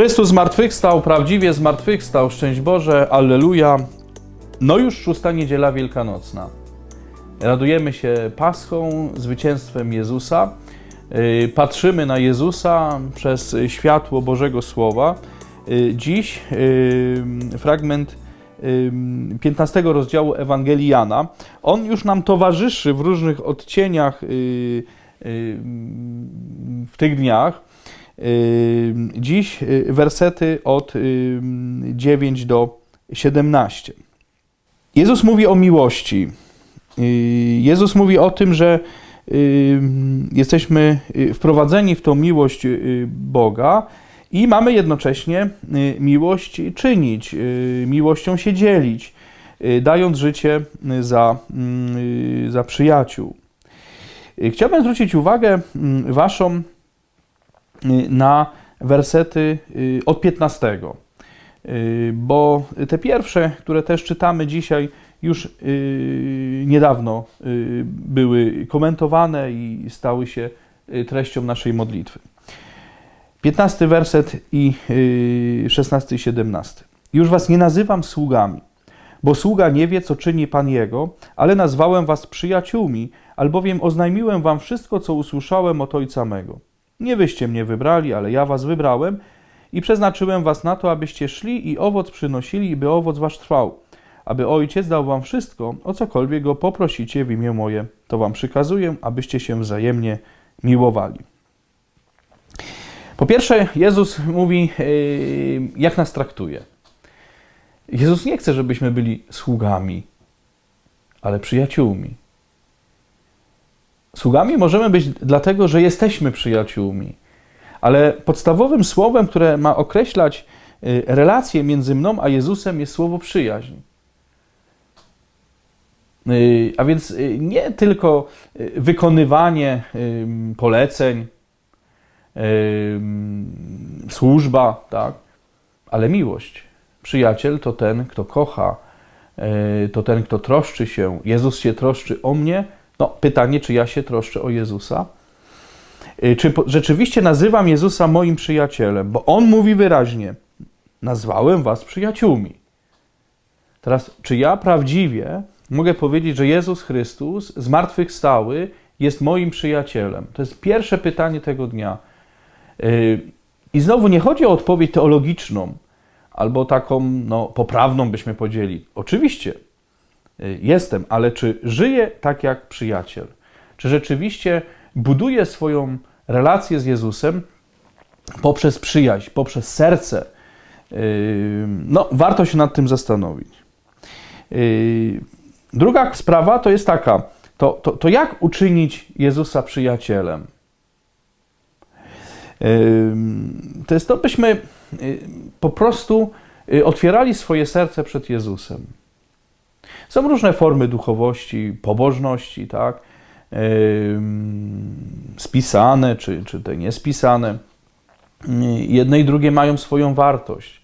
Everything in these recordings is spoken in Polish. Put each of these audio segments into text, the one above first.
Chrystus zmartwychwstał, prawdziwie zmartwychwstał, szczęść Boże, Alleluja. No już szósta niedziela wielkanocna. Radujemy się Paschą, zwycięstwem Jezusa. Yy, Patrzymy na Jezusa przez światło Bożego Słowa. Yy, Dziś yy, fragment yy, 15 rozdziału Ewangelii Jana. On już nam towarzyszy w różnych odcieniach w tych dniach. Dziś yy, wersety od yy, 9 do 17. Jezus mówi o miłości. Yy, Jezus mówi o tym, że jesteśmy yy, wprowadzeni w tą miłość Boga i mamy jednocześnie miłość czynić, miłością się dzielić, dając życie za, yy, za przyjaciół. Chciałbym zwrócić uwagę yy, Waszą na wersety yy, od 15. Yy, Bo te pierwsze, które też czytamy dzisiaj, już niedawno były komentowane i stały się treścią naszej modlitwy. 15 werset i yy, 16 i 17. Już was nie nazywam sługami, bo sługa nie wie, co czyni Pan Jego, ale nazwałem was przyjaciółmi, albowiem oznajmiłem wam wszystko, co usłyszałem od Ojca mego. Nie wyście mnie wybrali, ale ja was wybrałem i przeznaczyłem was na to, abyście szli i owoc przynosili, i by owoc wasz trwał, aby Ojciec dał wam wszystko, o cokolwiek go poprosicie w imię moje. To wam przykazuję, abyście się wzajemnie miłowali. Po pierwsze, Jezus mówi, yy, jak nas traktuje. Jezus nie chce, żebyśmy byli sługami, ale przyjaciółmi. Sługami możemy być dlatego, że jesteśmy przyjaciółmi. Ale podstawowym słowem, które ma określać y, relację między mną a Jezusem, jest słowo przyjaźń. Y, A więc y, nie tylko wykonywanie poleceń, służba, tak, ale miłość. Przyjaciel to ten, kto kocha, to ten, kto troszczy się. Jezus się troszczy o mnie. No, pytanie, czy ja się troszczę o Jezusa? Y, Czy rzeczywiście nazywam Jezusa moim przyjacielem? Bo On mówi wyraźnie: Nazwałem was przyjaciółmi. Teraz, czy ja prawdziwie mogę powiedzieć, że Jezus Chrystus, zmartwychwstały, jest moim przyjacielem? To jest pierwsze pytanie tego dnia. Y, I znowu nie chodzi o odpowiedź teologiczną, albo taką no, poprawną, byśmy powiedzieli. Oczywiście jestem, ale czy żyję tak jak przyjaciel? Czy rzeczywiście buduję swoją relację z Jezusem poprzez przyjaźń, poprzez serce? Yy, No, warto się nad tym zastanowić. Yy, Druga sprawa to jest taka, to, to, to jak uczynić Jezusa przyjacielem? To jest to, byśmy po prostu otwierali swoje serce przed Jezusem. Są różne formy duchowości, pobożności, tak? Spisane czy, czy te niespisane. Yy, Jedne i drugie mają swoją wartość.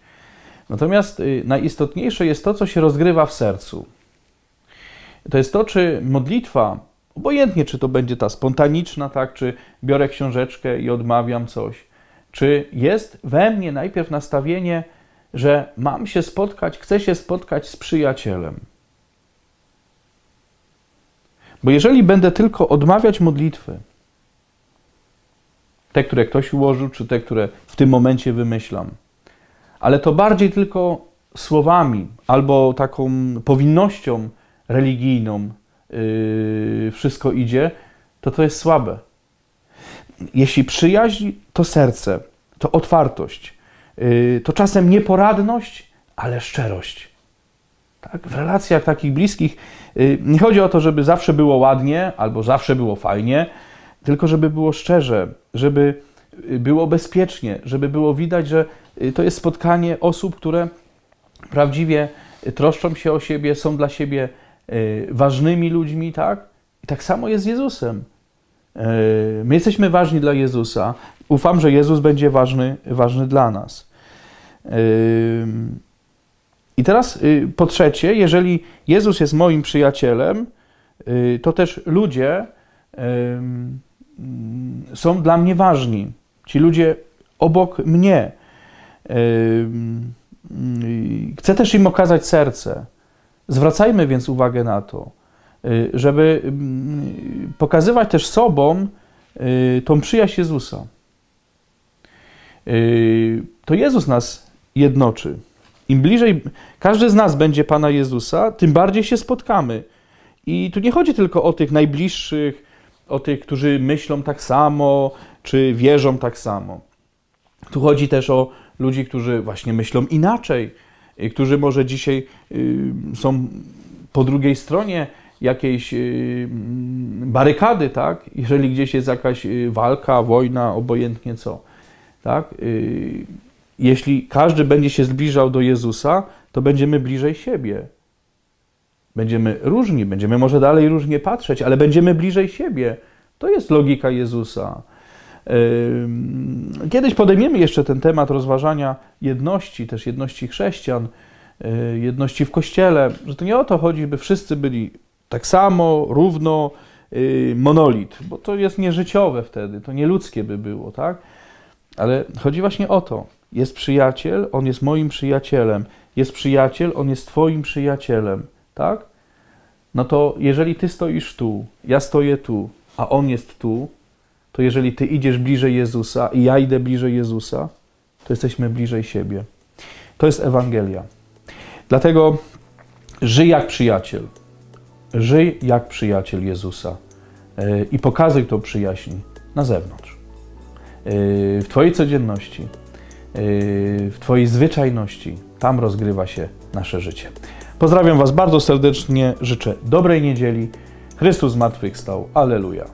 Natomiast y, najistotniejsze jest to, co się rozgrywa w sercu. To jest to, czy modlitwa, obojętnie czy to będzie ta spontaniczna, tak, czy biorę książeczkę i odmawiam coś, czy jest we mnie najpierw nastawienie, że mam się spotkać, chcę się spotkać z przyjacielem. Bo jeżeli będę tylko odmawiać modlitwy, te, które ktoś ułożył, czy te, które w tym momencie wymyślam, ale to bardziej tylko słowami albo taką powinnością religijną yy, wszystko idzie, to to jest słabe. Jeśli przyjaźń to serce, to otwartość, yy, to czasem nieporadność, ale szczerość. Tak? W relacjach takich bliskich yy, nie chodzi o to, żeby zawsze było ładnie albo zawsze było fajnie, tylko żeby było szczerze, żeby y, było bezpiecznie, żeby było widać, że y, to jest spotkanie osób, które prawdziwie y, troszczą się o siebie, są dla siebie y, ważnymi ludźmi, tak? I tak samo jest z Jezusem. Y, My jesteśmy ważni dla Jezusa. Ufam, że Jezus będzie ważny, ważny dla nas. I teraz y, po trzecie, jeżeli Jezus jest moim przyjacielem, y, to też ludzie mm, są dla mnie ważni. Ci ludzie obok mnie. Y, Chcę też im okazać serce. Zwracajmy więc uwagę na to, żeby pokazywać też sobą tą przyjaźń Jezusa. To Jezus nas jednoczy. Im bliżej każdy z nas będzie Pana Jezusa, tym bardziej się spotkamy. I tu nie chodzi tylko o tych najbliższych, o tych, którzy myślą tak samo, czy wierzą tak samo. Tu chodzi też o ludzi, którzy właśnie myślą inaczej, y, którzy może dzisiaj y, są po drugiej stronie jakiejś y, mm, barykady, tak? Jeżeli gdzieś jest jakaś walka, wojna, obojętnie co, tak? Jeśli każdy będzie się zbliżał do Jezusa, to będziemy bliżej siebie. Będziemy różni, będziemy może dalej różnie patrzeć, ale będziemy bliżej siebie. To jest logika Jezusa. Kiedyś podejmiemy jeszcze ten temat rozważania jedności, też jedności chrześcijan, y, jedności w kościele, że to nie o to chodzi, by wszyscy byli tak samo, równo, y, monolit, bo to jest nieżyciowe wtedy, to nieludzkie by było, tak? Ale chodzi właśnie o to. Jest przyjaciel, on jest moim przyjacielem. Jest przyjaciel, on jest twoim przyjacielem, tak? No to jeżeli ty stoisz tu, ja stoję tu, a on jest tu, to jeżeli ty idziesz bliżej Jezusa i ja idę bliżej Jezusa, to jesteśmy bliżej siebie. To jest Ewangelia. Dlatego żyj jak przyjaciel. Żyj jak przyjaciel Jezusa Yy, i pokazuj tą przyjaźń na zewnątrz. Yy, W Twojej codzienności, w Twojej zwyczajności, tam rozgrywa się nasze życie. Pozdrawiam Was bardzo serdecznie, życzę dobrej niedzieli. Chrystus zmartwychwstał. Aleluja.